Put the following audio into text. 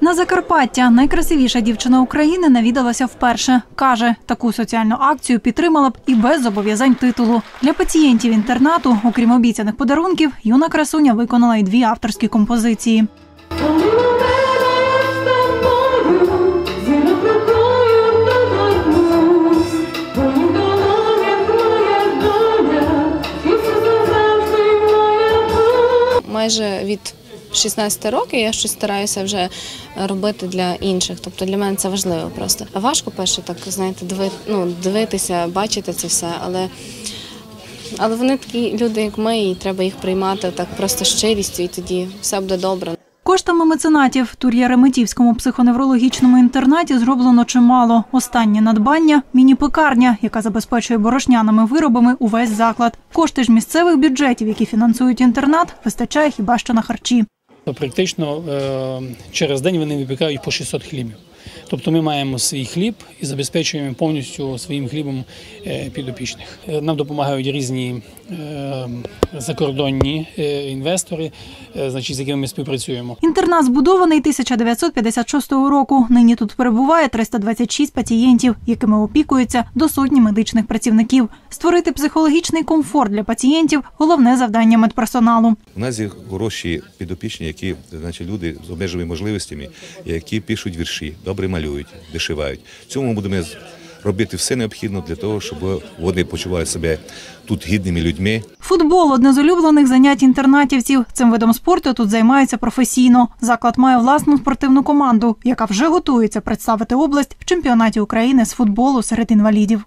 На Закарпаття найкрасивіша дівчина України навідалася вперше. Каже, таку соціальну акцію підтримала б і без зобов'язань титулу. Для пацієнтів інтернату, окрім обіцяних подарунків, юна красуня виконала й дві авторські композиції. майже від 16 років я щось стараюся вже робити для інших. Тобто для мене це важливо просто. Важко перше так, знаєте, диви, ну, дивитися, бачити це все, але. Але вони такі люди, як ми, і треба їх приймати так просто щирістю, і тоді все буде добре. Коштами меценатів в Тур'єреметівському психоневрологічному інтернаті зроблено чимало. Останнє надбання міні-пекарня, яка забезпечує борошняними виробами увесь заклад. Кошти ж місцевих бюджетів, які фінансують інтернат, вистачає хіба що на харчі. Практично е, через день вони випікають по 600 хлібів. Тобто ми маємо свій хліб і забезпечуємо повністю своїм хлібом е, підопічних. Е, Нам допомагають різні е, закордонні інвестори, значить, з якими ми співпрацюємо. Інтернат збудований 1956 року. Нині тут перебуває 326 пацієнтів, якими опікуються до сотні медичних працівників. Створити психологічний комфорт для пацієнтів головне завдання медперсоналу. У нас є хороші підопічні, які значить, люди з обмеженими можливостями, які пишуть вірші, добре малюють, вишивають. Цьому будемо робити все необхідне для того, щоб вони почували себе тут гідними людьми. Футбол одне з улюблених занять інтернатівців. Цим видом спорту тут займаються професійно. Заклад має власну спортивну команду, яка вже готується представити область в чемпіонаті України з футболу серед інвалідів.